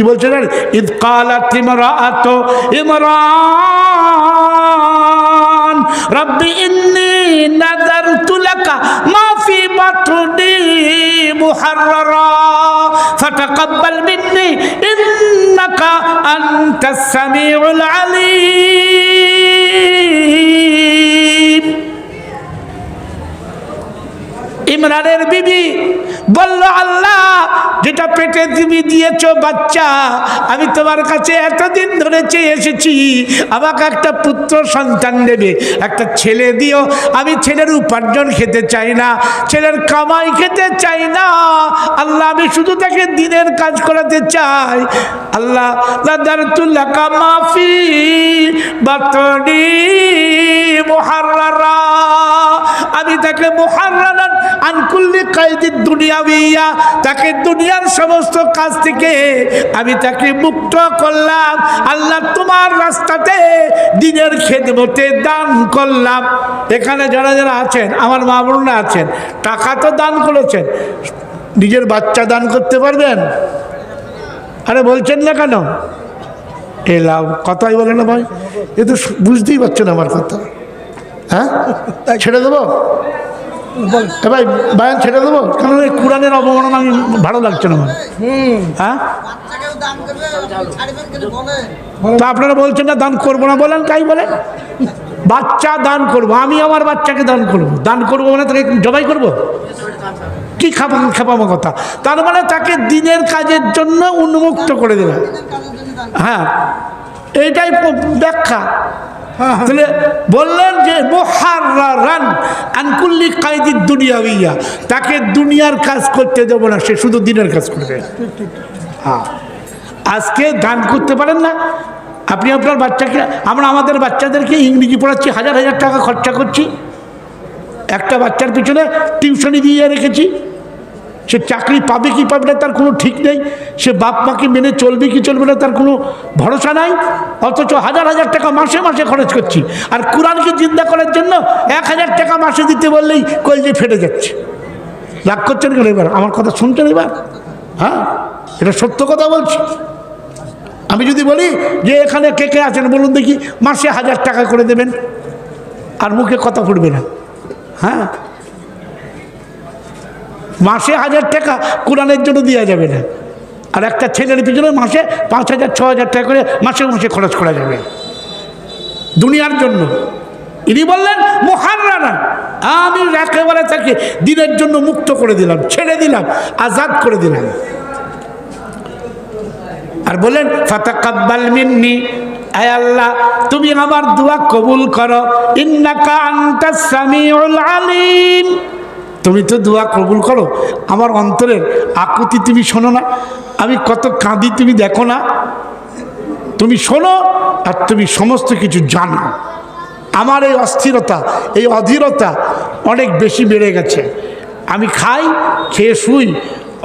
কি বলছে জানেন? ইদ কালাত ইমরাআত, ইমরান, রব্বি ইন্নী নাযারতু লাকা মা ফি বাতনি মুহাররারা, ফাতাকাব্বাল মিন্নি, ইন্নাকা আনতাস সামিউল আলিম. ইমরানের বিবি বলল, আল্লাহ, যেটা পেটে তুমি দিয়েছ বাচ্চা, আমি তোমার কাছে এতদিন ধরে চেয়ে এসেছি, আমাকে একটা পুত্র সন্তান দেবে, একটা ছেলে দিও, আমি ছেলের উপার্জন খেতে চাই না, ছেলের কামাই খেতে চাই না, আল্লাহ, আমি শুধু তাকে দিনের কাজ করাতে চাই, আল্লাহ লাদারতুল্লাহ কামাফি বাতনি আমি তাকে মুহাররারান আনকুল্লি কায়দির দুনিয়াবিয়া তাকে দুনিয়ার সমস্ত কাজ থেকে আমি তাকে মুক্ত করলাম। আল্লাহ তোমার রাস্তাতে দিনের খেদমতে দান করলাম। এখানে যারা যারা আছেন আমার মা বোনরা আছেন টাকা তো দান করেছেন। নিজের বাচ্চা দান করতে পারবেন? আরে বলছেন না কেন? এলাম কথাই বলে না ভাই। এ তো বুঝতেই পারছেন আমার কথা। হ্যাঁ? তাই ছেড়ে দেবো? ভাই ছেড়ে দেবো? কারণ এই কোরআনের অবমাননা আমি ভালো লাগছে না হ্যাঁ? কেন তো আপনারা বলছেন না, দান করব না বলেন তাই বলে? বাচ্চা দান করব, আমি আমার বাচ্চাকে দান করব। দান করব মানে তাকে জবাই করব? কি খাপা খাপামো কথা? তার মানে তাকে দিনের কাজের জন্য উন্মুক্ত করে দেবে। হ্যাঁ এইটাই ব্যাখ্যা। তাহলে বললেন যে মোহারান আনকুল্লি কায়দির দুনিয়া হইয়া তাকে দুনিয়ার কাজ করতে দেবো না, সে শুধু দিনের কাজ করবে। হ্যাঁ। আজকে দান করতে পারেন না। আপনি আপনার বাচ্চাকে, আমরা আমাদের বাচ্চাদেরকে ইংরেজি পড়াচ্ছি, হাজার হাজার টাকা খরচা করছি। একটা বাচ্চার পিছনে টিউশনি দিয়ে রেখেছি। সে চাকরি পাবে কি পাবে না তার কোনো ঠিক নেই। সে বাপ মাকে মেনে চলবে কি চলবে না তার কোনো ভরসা নাই। অথচ হাজার হাজার টাকা মাসে মাসে খরচ করছি। আর কোরআনকে চিন্তা করার জন্য এক হাজার টাকা মাসে দিতে বললেই কলজে ফেটে যাচ্ছে। রাগ করছেন কেন এবার? আমার কথা শুনছেন এবার? হ্যাঁ? এটা সত্য কথা বলছি। আমি যদি বলি যে এখানে কে কে আছেন বলুন দেখি। মাসে হাজার টাকা করে দেবেন। আর মুখে কথা ফুটবে না। হ্যাঁ? মাসে হাজার টাকা কোরআনের জন্য দেওয়া যাবে না। আর একটা ছেলের পিছনে মাসে পাঁচ হাজার, ছ হাজার টাকা করে মাসে মাসে খরচ করা যাবে। দুনিয়ার জন্য। ইনি বললেন মহারানা আমি একেবারে তাকে দিনের জন্য মুক্ত করে দিলাম, ছেড়ে দিলাম, আজাদ করে দিলাম। আর বললেন, ফাতাকাব্বাল মিন্নি আল্লাহ, তুমি আমার দোয়া কবুল করো। ইন্নাকা আনতাস আলিম। তুমি তো দোয়া কবুল করো। আমার অন্তরের আকুতি তুমি শোনো না। আমি কত কাঁদি তুমি দেখো না। তুমি শোনো আর তুমি সমস্ত কিছু জানো। আমার এই অস্থিরতা, এই অধীরতা অনেক বেশি বেড়ে গেছে। আমি খাই, খেয়ে শুই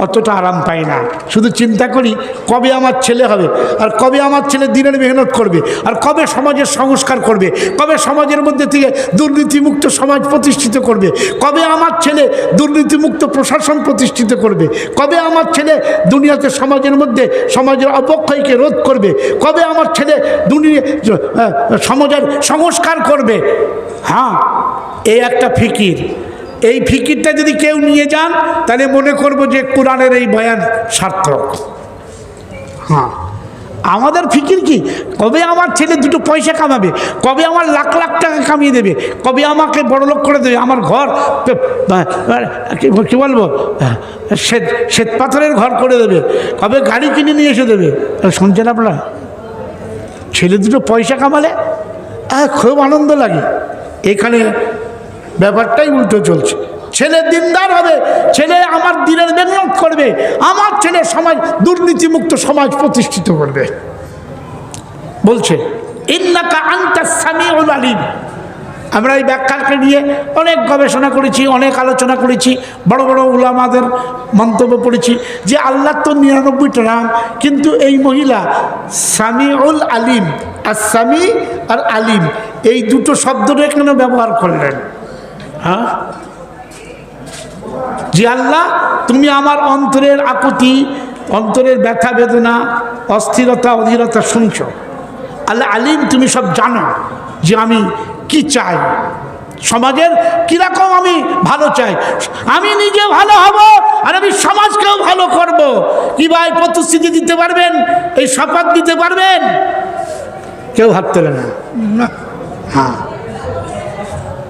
অতটা আরাম পাই না। শুধু চিন্তা করি কবে আমার ছেলে হবে, আর কবে আমার ছেলে দিনের মেহনত করবে, আর কবে সমাজের সংস্কার করবে, কবে সমাজের মধ্যে থেকে দুর্নীতিমুক্ত সমাজ প্রতিষ্ঠিত করবে, কবে আমার ছেলে দুর্নীতিমুক্ত প্রশাসন প্রতিষ্ঠিত করবে, কবে আমার ছেলে দুনিয়াতে সমাজের মধ্যে সমাজের অবক্ষয়কে রোধ করবে, কবে আমার ছেলে দুনিয়া সমাজের সংস্কার করবে। হ্যাঁ এই একটা ফিকির। এই ফিকিরটা যদি কেউ নিয়ে যান, তাহলে মনে করব যে কোরআনের এই বয়ান সার্থক। হ্যাঁ। আমাদের ফিকির কি? কবে আমার ছেলে দুটো পয়সা কামাবে? কবে আমার লাখ লাখ টাকা কামিয়ে দেবে? কবে আমাকে বড়লোক করে দেবে? আমার ঘর কি বলব? শ্বেত শ্বেত পাথরের ঘর করে দেবে। কবে গাড়ি কিনে নিয়ে এসে দেবে? শুনছেন আপনারা? ছেলে দুটো পয়সা কামালে? খুব আনন্দ লাগে। এখানে ব্যাপারটাই উল্টো চলছে। ছেলে দিনদার হবে, ছেলে আমার দিনের মেহনত করবে, আমার ছেলে সমাজ, দুর্নীতিমুক্ত সমাজ প্রতিষ্ঠিত করবে। বলছে, ইন্নাকা আন্তা সামিউল আলিম। আমরা এই ব্যাখ্যাকে নিয়ে অনেক গবেষণা করেছি, অনেক আলোচনা করেছি, বড় বড় উলামাদের মন্তব্য পড়েছি যে আল্লাহ তো নিরানব্বইটা নাম কিন্তু এই মহিলা সামিউল আলিম, আর সামি আর আলিম, এই দুটো শব্দটা এখানে ব্যবহার করলেন? হ্যাঁ? জি আল্লাহ তুমি আমার অন্তরের আকুতি অন্তরের ব্যথা বেদনা অস্থিরতা অধীরতা শুনছ। আল্লাহ আলিম তুমি সব জানো যে আমি কি চাই। সমাজের কীরকম আমি ভালো চাই। আমি নিজে ভালো হব আর আমি সমাজকেও ভালো করব। কি ভাই প্রতিশ্রুতি দিতে পারবেন? এই শপথ দিতে পারবেন? কেউ তোলে না। হ্যাঁ।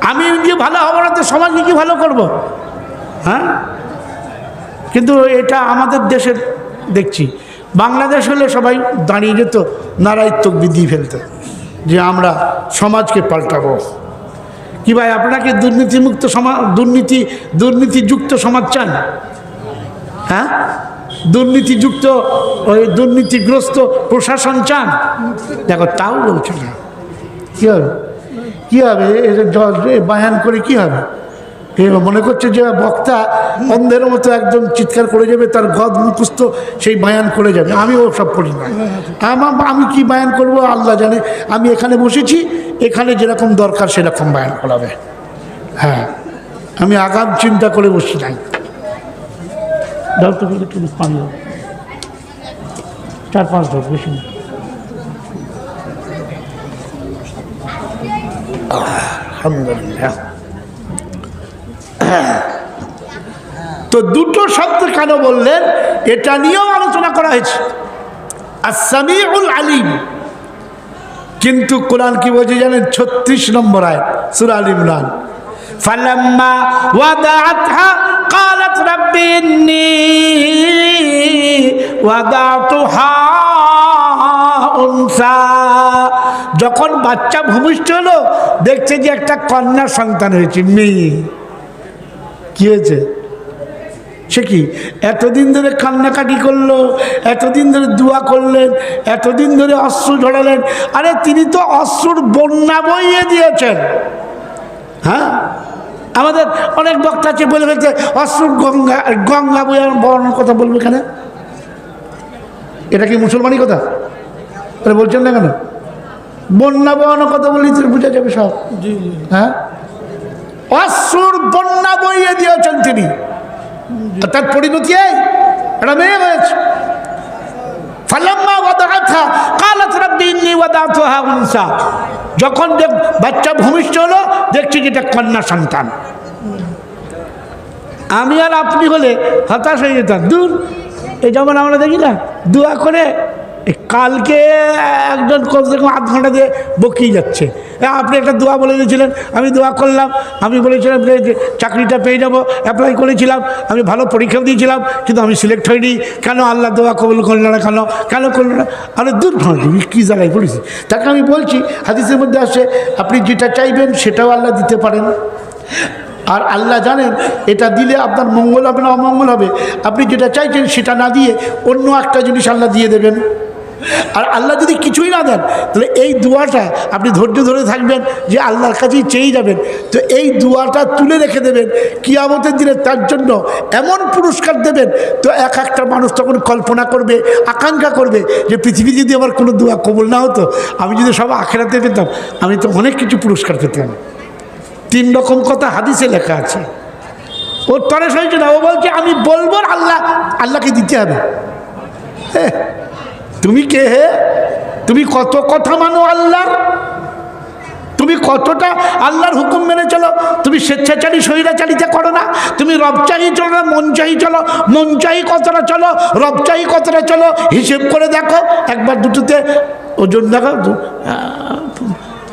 আমি যে ভালো হব না, তো সমাজকে কি ভালো করব? হ্যাঁ? কিন্তু এটা আমাদের দেশের দেখছি। বাংলাদেশ হলে সবাই দাঁড়িয়ে যেত নারায়ত্ব বৃদ্ধি ফেলতে, যে আমরা সমাজকে পাল্টাবো। কি ভাই, আপনাকে দুর্নীতিমুক্ত সমাজ দুর্নীতি, দুর্নীতিযুক্ত সমাজ চান? হ্যাঁ? দুর্নীতিযুক্ত, ওই দুর্নীতিগ্রস্ত প্রশাসন চান? দেখো, তাও বলছে না। কী হবে? কী হবে? বায়ান করে কি হবে? মনে করছে যে বক্তা অন্ধের মতো একদম চিৎকার করে যাবে, তার গদ মুখস্থ সেই বায়ান করে যাবে। আমি সব করি না। আমার আমি কি বায়ান করব? আল্লাহ জানে। আমি এখানে বসেছি, এখানে যেরকম দরকার সেরকম বায়ান করাবে হ্যাঁ। আমি আগাম চিন্তা করে বসি নাই। চার পাঁচ ধর বেশি না। আলহামদুলিল্লাহ তো দুটো শব্দ কেন বললেন এটা নিয়েও আলোচনা করা হয়েছে আসামিউল আলিম কিন্তু কোরআন কি বলছে জানেন ছত্রিশ নম্বর আয় সুরা আল ইমরান ফালাম্মা ওয়াদাআতহা قالت رب إني وضعتها أنثى যখন বাচ্চা ভূমিষ্ঠ হলো, দেখছে যে একটা কন্যা সন্তান হয়েছে, মেয়ে। কি হয়েছে? সে কি? এতদিন ধরে কান্নাকাটি করল, এতদিন ধরে দোয়া করলেন, এতদিন ধরে অশ্রু ঝরালেন। আরে, তিনি তো অশ্রুর বন্যা বইয়ে দিয়েছেন। হ্যাঁ? আমাদের অনেক বক্তা আছে, বলে ফেলছে, অশ্রুর গঙ্গা গঙ্গা বইয়ার বর্ণার কথা বলবে কেন? এটা কি মুসলমানি কথা? বলছেন না কেন? বন্যা বহানোর কথা তো বোঝা যাবে সব। হ্যাঁ? অসুর বন্যা বইয়ে দিয়েছেন তিনি। তার পরিণতি একটা মেয়ে হয়েছে। ফালাম্মা ওয়াদাআতহা উনসা। যখন দেখ বাচ্চা ভূমিষ্ঠ হলো দেখছি যে এটা কন্যা সন্তান। আমি আর আপনি হলে হতাশ হয়ে যেতাম। দূর এই যেমন আমরা দেখি না দোয়া করে কালকে একজন কমসে কম আধ ঘণ্টা দিয়ে বকিয়ে যাচ্ছে। আপনি একটা দোয়া বলে দিয়েছিলেন, আমি দোয়া করলাম। আমি বলেছিলাম যে চাকরিটা পেয়ে যাব অ্যাপ্লাই করেছিলাম, আমি ভালো পরীক্ষা দিয়েছিলাম, কিন্তু আমি সিলেক্ট হইনি। কেন আল্লাহ দোয়া কবুল করল না কেন? কেন করল না? আরে দূর তুমি কী জায়গায় পড়েছি? তাকে আমি বলছি, হাদিসের মধ্যে আসে, আপনি যেটা চাইবেন সেটাও আল্লাহ দিতে পারেন। আর আল্লাহ জানেন, এটা দিলে আপনার মঙ্গল হবে না অমঙ্গল হবে। আপনি যেটা চাইছেন সেটা না দিয়ে অন্য একটা জিনিস আল্লাহ দিয়ে দেবেন। আর আল্লাহ যদি কিছুই না দেন তাহলে এই দোয়াটা আপনি ধৈর্য ধরে থাকবেন যে আল্লাহর কাছেই চেয়ে যাবেন। তো এই দোয়াটা তুলে রেখে দেবেন কিয়ামতের দিনে তার জন্য এমন পুরস্কার দেবেন তো এক একটা মানুষ তখন কল্পনা করবে আকাঙ্ক্ষা করবে যে পৃথিবী যদি আমার কোনো দোয়া কবল না হতো আমি যদি সব আখেরাতে পেতাম আমি তো অনেক কিছু পুরস্কার পেতাম। তিন রকম কথা হাদিসে লেখা আছে। ওর তরে সইছে না ও বলছে আমি বলব আল্লাহ আল্লাহকে দিতে হবে। হে, তুমি কে হে? তুমি কত কথা মানো আল্লাহর? তুমি কতটা আল্লাহর হুকুম মেনে চলো? তুমি স্বেচ্ছাচারী, স্বৈরাচারিতা করো না। তুমি রবচাহি চলো না মন মনচাহি চলো। মন মনচাহি কতটা চলো, রবচাহি কতটা চলো, হিসেব করে দেখো। একবার দুটোতে ওজন দেখো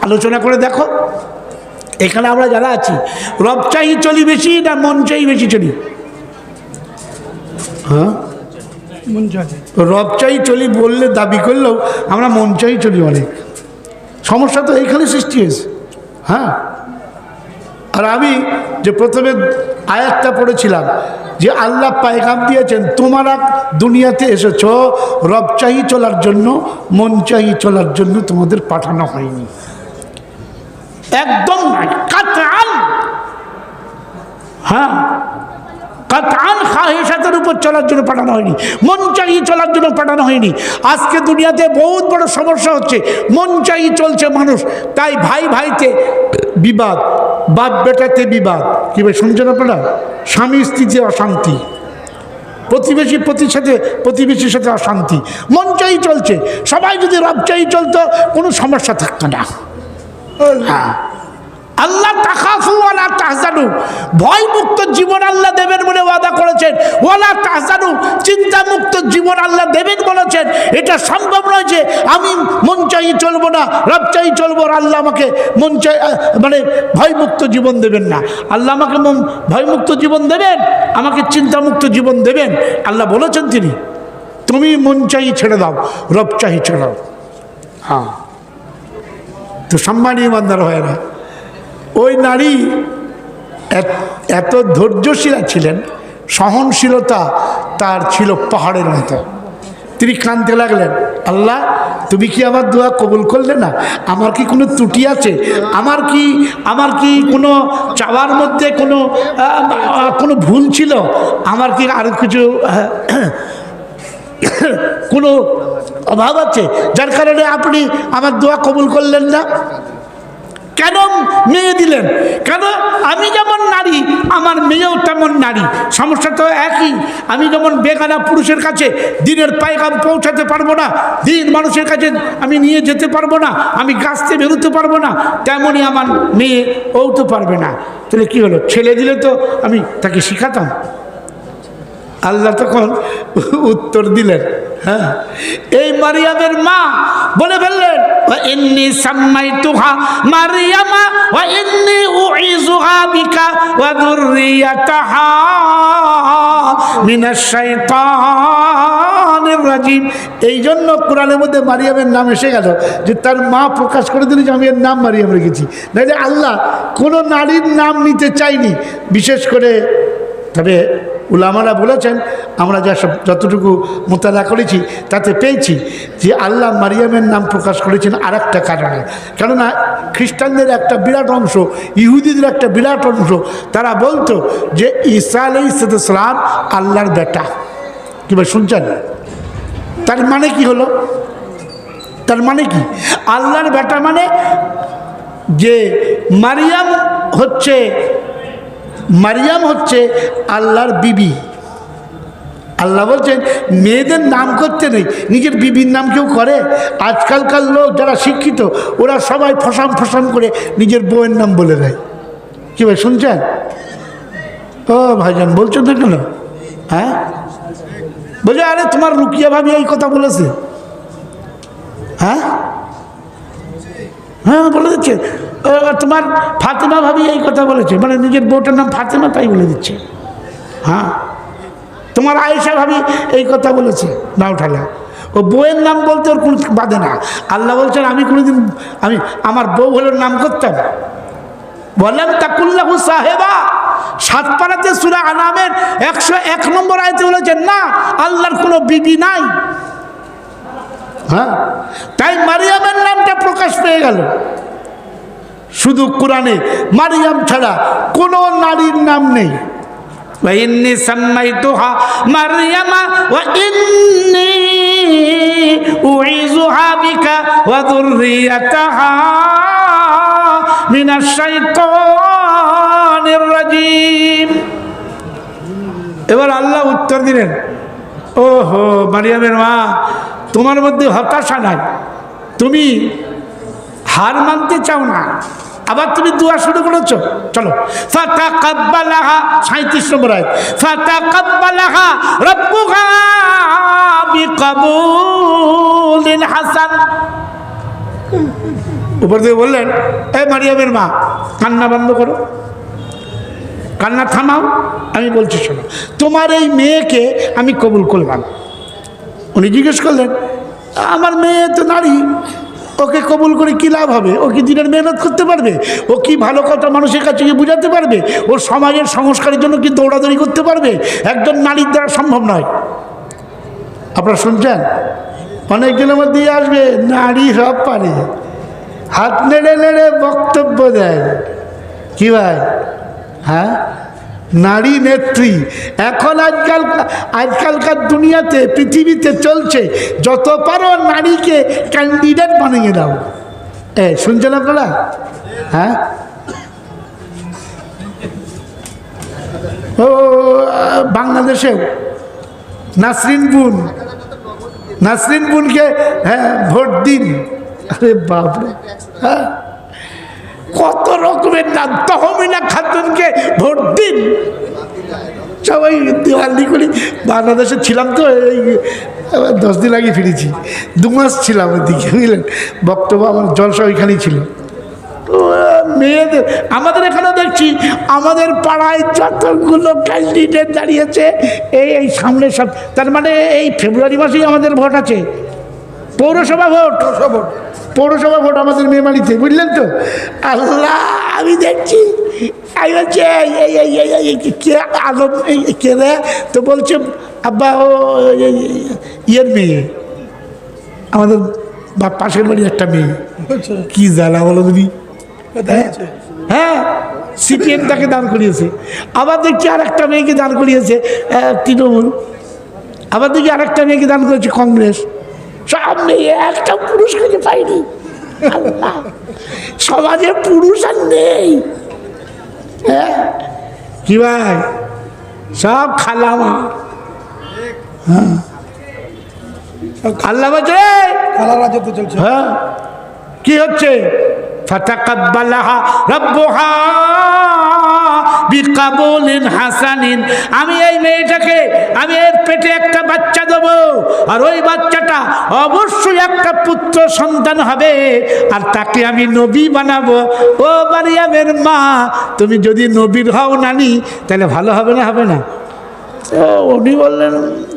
আলোচনা করে দেখো। এখানে আমরা যারা আছি রব চাই চলি বেশি না মন চাই বেশি চলি? হ্যাঁ? রব চাই চলি বললে দাবি করলেও আমরা মন চাই চলি অনেক। সমস্যা তো এইখানে সৃষ্টি হয়েছে। হ্যাঁ? আর আমি যে প্রথমে আয়াতটা পড়েছিলাম, যে আল্লাহ পায়গাম দিয়েছেন, তোমারা দুনিয়াতে এসেছ, রব চাহি চলার জন্য, মন চাহি চলার জন্য তোমাদের পাঠানো হয়নি। একদম হ্যাঁ? কাতান খাহেসাতের উপর চলার জন্য পাঠানো হয়নি। মন চাহিয়ে চলার জন্য পাঠানো হয়নি। আজকে দুনিয়াতে বহুত বড় সমস্যা হচ্ছে। মন চাহিয়ে চলছে মানুষ। তাই ভাই ভাইতে বিবাদ বাপ বেটাতে বিবাদ। কি ভাই শুনছেন আপনারা? স্বামী স্ত্রীতে অশান্তি। প্রতিবেশী প্রতির সাথে প্রতিবেশীর সাথে অশান্তি। মন চাই চলছে। সবাই যদি রব চাই চলতো কোনো সমস্যা থাকতো না। হ্যাঁ। আল্লাহ তাকাফু ওয়ালা তাহজানু। ভয় মুক্ত জীবন আল্লাহ দেবেন বলে ওয়াদা করেছেন। ওয়ালা তাহজানু চিন্তা মুক্ত জীবন আল্লাহ দেবেন বলেছেন। এটা সম্ভব নয় যে আমি মন চাই চলবো না, রব চাই চলবো আল্লাহ আমাকে মন চাই মানে ভয় মুক্ত জীবন দেবেন না। আল্লাহ আমাকে মন- ভয়মুক্ত জীবন দেবেন, আমাকে চিন্তামুক্ত জীবন দেবেন। আল্লাহ বলেছেন তিনি, তুমি মন চাই ছেড়ে দাও, রব চাই ছেড়ে দাও। হ্যাঁ। তো সম্মানীয় বান্দার হয় না ওই নারী এত- ধৈর্যশীলা ছিলেন, সহনশীলতা তার ছিল পাহাড়ের মতো। তিনি কাঁদতে লাগলেন, আল্লাহ, তুমি কি আমার দোয়া কবুল করলে না? আমার কি কোনো ত্রুটি আছে? আমার কি আমার কি কোনো চাওয়ার মধ্যে কোনো কোনো ভুল ছিল? আমার কি আরও কিছু কোনো অভাব আছে? যার কারণে আপনি আমার দোয়া কবুল করলেন না? কেন মেয়ে দিলেন? কেন? আমি যেমন নারী, আমার মেয়েও তেমন নারী। সমস্যা তো একই। আমি যেমন বেগানা পুরুষের কাছে দিনের পায়গাম পৌঁছাতে পারব না, দিন মানুষের কাছে আমি নিয়ে যেতে পারব না, আমি গাছতে বেরোতে পারব না তেমনই আমার মেয়ে ও তো পারবে না। তাহলে কি হলো? ছেলে দিলে তো আমি তাকে শিখাতাম। আল্লাহ তখন উত্তর দিলেন হ্যাঁ? এই মারিয়ামের মা বলে ফেললেন ইন্নি সাম্মাই তুহা মারিয়ামা ও ইন্নি উইজুহা বিকা, ওয়া যুররিয়াতাহা মিনাশ শাইতানির রাজিম। এই জন্য কোরআনের মধ্যে মারিয়ামের নাম এসে গেল, যে তার মা প্রকাশ করে দিল যে আমি এর নাম মারিয়াম রেখেছি। নাহলে আল্লাহ কোনো নারীর নাম নিতে চাইনি, বিশেষ করে তবে উলামারা বলেছেন, আমরা যা সব যতটুকু মোতালা করেছি তাতে পেয়েছি যে আল্লাহ মারিয়ামের নাম প্রকাশ করেছেন আর একটা কারণে। কেননা খ্রিস্টানদের একটা বিরাট অংশ, ইহুদিদের একটা বিরাট অংশ, তারা বলতো যে ঈসা আলাই ইসলাম আল্লাহর বেটা। কিংবা শুনছেন? তার মানে কি হলো? তার মানে কি? আল্লাহর বেটা মানে যে মারিয়াম হচ্ছে মারিয়াম হচ্ছে আল্লাহর বিবি। আল্লাহ বলছেন, মেয়েদের নাম করতে নেই, নিজের বিবির নাম কেউ করে? আজকালকার লোক যারা শিক্ষিত, ওরা সবাই ফসাম ফসাম করে নিজের বউয়ের নাম বলে দেয়। কী ভাই, শুনছেন? ও ভাইজান, বলছো না কেন? হ্যাঁ? বলছে, আরে তোমার রুকিয়া ভাবি এই কথা বলেছে। হ্যাঁ? হ্যাঁ বলে দিচ্ছে। তোমার ফাতেমা ভাবি এই কথা বলেছে। মানে নিজের বউটার নাম ফাতেমা তাই বলে দিচ্ছে। হ্যাঁ? তোমার আয়েশা ভাবি এই কথা বলেছে, না উঠালা। ও বউয়ের নাম বলতে ওর কোনো বাদে না। আল্লাহ বলছেন, আমি কোনোদিন, আমি, আমার বউ হলো নাম করতাম বললেন তাকুল্লাহু সাহেবা। সাত পাড়াতে সুরা আনামের একশো এক নম্বর আয়তে বলেছেন না, আল্লাহর কোনো বিবি নাই। হ্যাঁ? তাই মারিয়ামের নামটা প্রকাশ পেয়ে গেল। শুধু কোরআনে মারিয়াম ছাড়া কোনো নারীর নাম নেই وإني سميتها مريم وإني أعيذها بك وذريتها من الشيطان الرجيم এবার আল্লাহ উত্তর দিলেন ওহো মারিয়ামের মা তোমার মধ্যে হতাশা নাই তুমি হার মানতে চাও না। আবার তুমি দোয়া শুরু করেছ। চলো। ফাতা কাব্বালাহা সাঁত্রিশ নম্বর আয় ফাতা কাব্বালাহা রব্বুহা বিকাবুলিন হাসান। উপর দিয়ে বললেন, এ মারিয়ামের মা, কান্না বন্ধ করো। কান্না থামাও। আমি বলছি, শোনো, তোমার এই মেয়েকে আমি কবুল করলাম। উনি জিজ্ঞেস করলেন, আমার মেয়ে তো নারী। ওকে কবুল করে কী লাভ হবে? ও কি দিনের মেহনত করতে পারবে? ও কি ভালো কথা মানুষের কাছে গিয়ে বুঝাতে পারবে? ও সমাজের সংস্কারের জন্য কি দৌড়াদৌড়ি করতে পারবে? একজন নারীর দ্বারা সম্ভব নয়। আপনারা শুনছেন? অনেকজনের মধ্যে আসবে, নারী সব পারে। হাত নেড়ে নেড়ে বক্তব্য দেয়। কি ভাই? হ্যাঁ? নারী নেত্রী। এখন আজকাল, আজকালকার দুনিয়াতে, পৃথিবীতে চলছে, যত পারো নারীকে ক্যান্ডিডেট বানিয়ে দাও। এ, শুনছেন আপনারা? হ্যাঁ? ও বাংলাদেশেও নাসরিন বুন। নাসরিন বুনকে হ্যাঁ ভোট দিন। আরে বাপরে হ্যাঁ? কত রকমের নাম? তহমিনা খাতুনকে ভোট দিন। সবাই দিওয়ালি করি। বাংলাদেশে ছিলাম তো এই দশ দিন আগে ফিরেছি। দু মাস ছিলাম ওইদিকে বুঝলেন? বক্তব্য আমার জলসা ওইখানেই ছিল। তো, মেয়েদের আমাদের এখানে দেখছি আমাদের পাড়ায় যতগুলো ক্যান্ডিডেট দাঁড়িয়েছে এই এই সামনে সব তার মানে এই ফেব্রুয়ারি মাসেই আমাদের ভোট আছে। পৌরসভা ভোট। পৌরসভা ভোট। আমাদের মেয়ে মেমারিতে বুঝলেন তো? আল্লাহ আমি দেখছি আমি বলছি কে এই কে রে? তো বলছে আব্বা ও ইয়ের মেয়ে। আমাদের বা- পাশের বাড়ির একটা মেয়ে। কি জ্বালা বলো তুমি? হ্যাঁ? সিপিএম তাকে দান করিয়েছে। আবার দেখছি আর একটা মেয়েকে দান করিয়েছে তৃণমূল। আবার দেখি আর একটা মেয়েকে দান করেছে কংগ্রেস। সব মেয়ে একটা পুরুষ খুঁজে পাইনি। আল্লাহ সমাজে পুরুষ আর নেই। হ্যাঁ? কি ভাই? সব খালামা। হ্যাঁ। আল্লাহ বলছে "এই, খেলার রাজত্ব চলছে। হ্যাঁ। কি হচ্ছে? ফাতাকাব্বালাহা রাব্বুহা। বিকাবুলিন হাসানিন। আমি এই মেয়েটাকে আমি এর পেটে একটা বাচ্চা দেব। আর ওই বাচ্চাটা অবশ্যই একটা পুত্র সন্তান হবে। আর তাকে আমি নবী বানাবো। ও মারিয়ামের মা তুমি যদি নবীর হও নানি তাহলে ভালো হবে না হবে না? তো উনি বললেন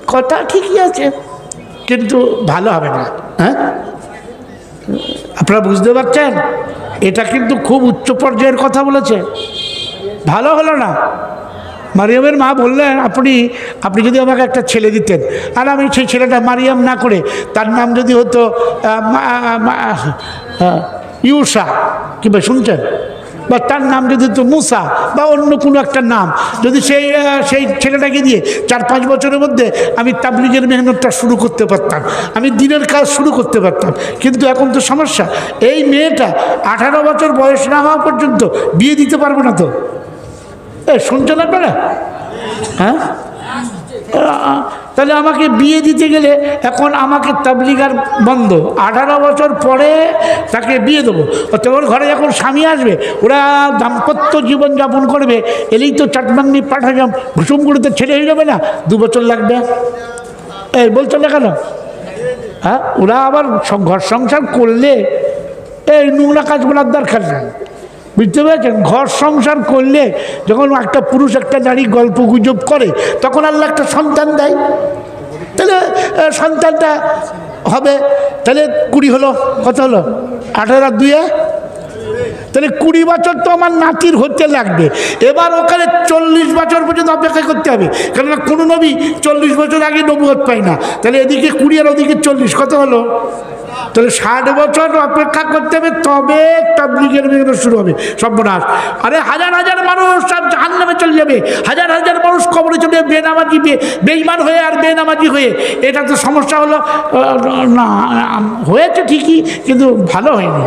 কথা ঠিকই আছে। কিন্তু ভালো হবে না। হ্যাঁ? আপনারা বুঝতে পারছেন? এটা কিন্তু খুব উচ্চ পর্যায়ের কথা বলেছে। ভালো হলো না। মারিয়ামের মা বললেন, আপনি আপনি যদি আমাকে একটা ছেলে দিতেন। আর আমি সেই ছেলেটা মারিয়াম না করে, তার নাম যদি হতো ইউসা, কিংবা শুনছেন? বা তার নাম যদি হতো মুসা, বা অন্য কোনো একটা নাম। যদি সেই সেই ছেলেটাকে দিয়ে চার পাঁচ বছরের মধ্যে আমি তাবলিগের মেহনতটা শুরু করতে পারতাম, আমি দিনের কাজ শুরু করতে পারতাম। কিন্তু এখন তো সমস্যা, এই মেয়েটা আঠারো বছর বয়স না হওয়া পর্যন্ত বিয়ে দিতে পারব না তো। এ শুনছেন আপনারা? হ্যাঁ? তাহলে আমাকে বিয়ে দিতে গেলে এখন আমাকে তাবলিগার বন্ধ। আঠারো বছর পরে তাকে বিয়ে দেবো। তোমার ঘরে যখন স্বামী আসবে, ওরা দাম্পত্য জীবন যাপন করবে, এলেই তো চাটমান্নি পাঠাজাম ঘুসুম করে তো ছেড়ে হয়ে যাবে না? দু বছর লাগবে। এই বলছো না কেন? হ্যাঁ? ওরা আবার ঘর সংসার করলে এই নোংরা কাজ বলার দরকার নেই। বুঝতে পেরেছেন? ঘর সংসার করলে যখন একটা পুরুষ একটা নারী গল্প গুজব করে, তখন আল্লাহ একটা সন্তান দেয়। তাহলে সন্তানটা হবে। তাহলে কুড়ি হলো, কত হলো? আঠারো দুয়ে তাহলে কুড়ি বছর তো আমার নাতির হতে লাগবে। এবার ওখানে চল্লিশ বছর পর্যন্ত অপেক্ষা করতে হবে। কেননা কোনো নবী চল্লিশ বছর আগে নবুয়ত পায় না। তাহলে এদিকে কুড়ি আর ওদিকে চল্লিশ, কত হলো? তাহলে ষাট বছর অপেক্ষা করতে হবে, তবে তাবলিগের বিঘ্ন শুরু হবে। সর্বনাশ। আরে হাজার হাজার মানুষ সব জাহান্নামে চলে যাবে। হাজার হাজার মানুষ কবরে চলে যাবে, বেনামাজি বেইমান হয়ে আর বেনামাজি হয়ে। এটা তো সমস্যা হলো না, হয়েছে ঠিকই, কিন্তু ভালো হয়নি।